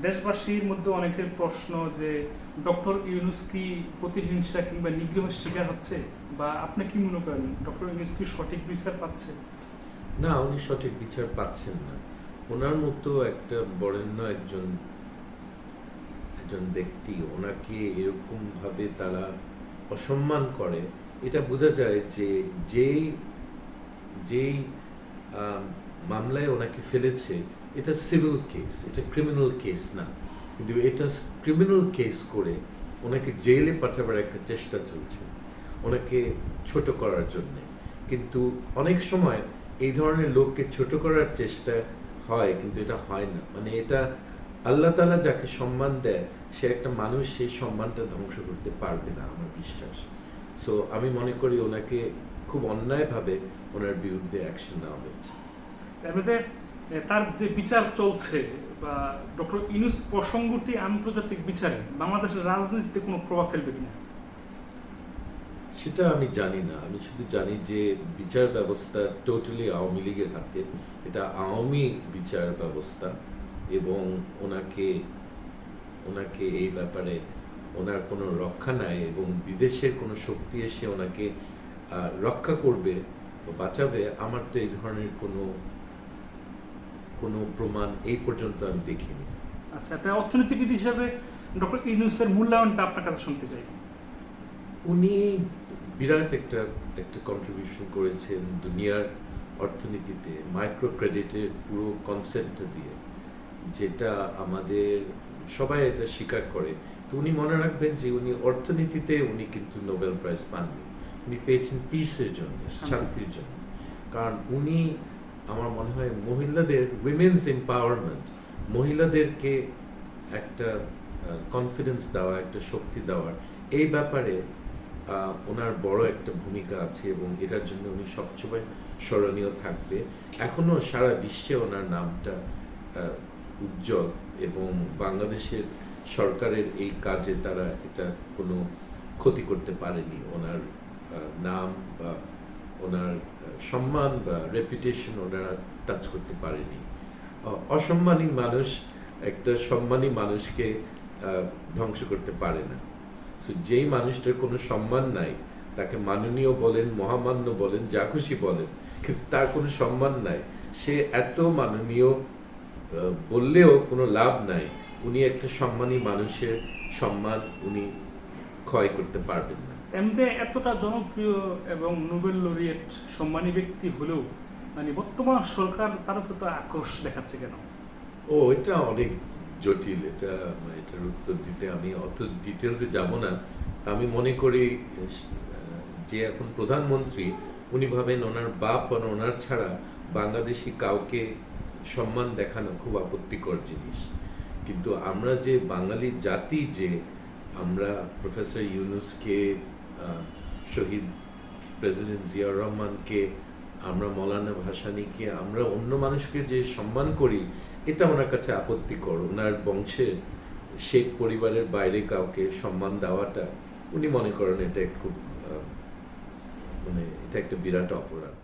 দেশবাসীর মধ্যে অনেকের প্রশ্ন যে ডক্টর ইউনুস কি প্রতিহিংসা কিংবা নিগ্রহের শিকার হচ্ছে? বা আপনি কি মনে করেন ডক্টর ইউনুস কি সঠিক বিচার পাচ্ছে? না, উনি সঠিক বিচার পাচ্ছেন না। ওনার মতো একটা বরেণ্য একজন একজন ব্যক্তি, ওনাকে এরকম ভাবে তারা অসম্মান করে, এটা বোঝা যায় যে যেই যেই মামলায় ওনাকে ফেলেছে, এটা সিভিল কেস এটা ক্রিমিনাল কেস না। কিন্তু এটা ক্রিমিনাল কেস করে ওনাকে জেলে পাঠাবার একটা চেষ্টা চলছে, ওনাকে ছোট করার জন্য। কিন্তু অনেক সময় এই ধরনের লোককে ছোট করার চেষ্টা হয়, কিন্তু এটা হয় না। মানে এটা আল্লাহ তালা যাকে সম্মান দেয়, সে একটা মানুষ, সেই সম্মানটা ধ্বংস করতে পারবে না, আমার বিশ্বাস। সো আমি মনে করি ওনাকে খুব অন্যায়ভাবে ওনার বিরুদ্ধে অ্যাকশন নেওয়া হয়েছে। এমনিতে তার যে বিচার চলছে বা ডক্টর ইউনুস প্রসঙ্গটি আন্তর্জাতিক বিচারে বাংলাদেশের রাজনীতিতে কোনো প্রভাব ফেলবে কিনা? সেটা আমি জানি না। আমি শুধু জানি যে বিচার ব্যবস্থা টোটালি আওয়ামী লীগের হাতে। এটা আওয়ামী বিচার ব্যবস্থা এবং ওনাকে ওনাকে এই ব্যাপারে ওনার কোনো রক্ষা নাই এবং বিদেশের কোনো শক্তি এসে ওনাকে রক্ষা করবে বাঁচাবে, আমার তো এই ধরনের কোনো কোনো প্রমাণ এই পর্যন্ত আমি দেখিনি। আচ্ছা তাই অর্থনীতিবিদ হিসাবে ডক্টর ইউনুসের মূল্যায়নটা আপনার কাছে শুনতে চাই। উনি বিরাট একটা একটা কন্ট্রিবিউশন করেছেন দুনিয়ার অর্থনীতিতে মাইক্রো ক্রেডিটের পুরো কনসেপ্টটা দিয়ে যেটা আমাদের সবাই এটা স্বীকার করে। তো উনি মনে রাখবেন যে উনি অর্থনীতিতে উনি কিন্তু নোবেল প্রাইজ পাননি। উনি পেয়েছেন পিসের জন্য শান্তির জন্য। কারণ উনি আমার মনে হয় মহিলাদের উইমেন্স এম্পাওয়ারমেন্ট মহিলাদেরকে একটা কনফিডেন্স দেওয়া, একটা শক্তি দেওয়ার এই ব্যাপারে ওনার বড় একটা ভূমিকা আছে এবং এটার জন্য উনি সবসময় স্মরণীয় থাকবে। এখনও সারা বিশ্বে ওনার নামটা উজ্জ্বল এবং বাংলাদেশের সরকারের এই কাজে তারা এটা কোনো ক্ষতি করতে পারেনি। ওনার নাম বা ওনার সম্মান বা রেপুটেশন ওনারা টাচ করতে পারেনি। অসম্মানী মানুষ একটা সম্মানী মানুষকে ধ্বংস করতে পারে না। So, যেই মানুষটার কোনো সম্মান নাই তাকে মাননীয় বলেন মহামান্য বলেন যা খুশি বলেন কিন্তু তার কোনো সম্মান নাই। সে এত মাননীয় বললেও কোনো লাভ নাই। উনি একটা সম্মানী মানুষের সম্মান উনি ক্ষয় করতে পারবেন না। এমনিতে এতটা জনপ্রিয় এবং নোবেল লরিয়েট সম্মানী ব্যক্তি হলেও মানে বর্তমান সরকার তার উপর তো আক্রোশ দেখাচ্ছে কেন? ও, এটা অনেক জটিল। এটা, এটার উত্তর দিতে আমি অত ডিটেলসে যাব না। আমি মনে করি যে এখন প্রধানমন্ত্রী, উনি ভাবেন ওনার বাপ আর ওনার ছাড়া বাংলাদেশি কাউকে সম্মান দেখানো খুব আপত্তিকর জিনিস। কিন্তু আমরা যে বাঙালি জাতি যে, আমরা প্রফেসর ইউনুসকে শহীদ প্রেসিডেন্ট জিয়াউর রহমানকে, আমরা মৌলানা ভাসানিকে, আমরা অন্য মানুষকে যে সম্মান করি, এটা ওনার কাছে আপত্তিকর। ওনার বংশের শেখ পরিবারের বাইরে কাউকে সম্মান দেওয়াটা উনি মনে করেন এটা খুব মানে এটা একটা বিরাট অপরাধ।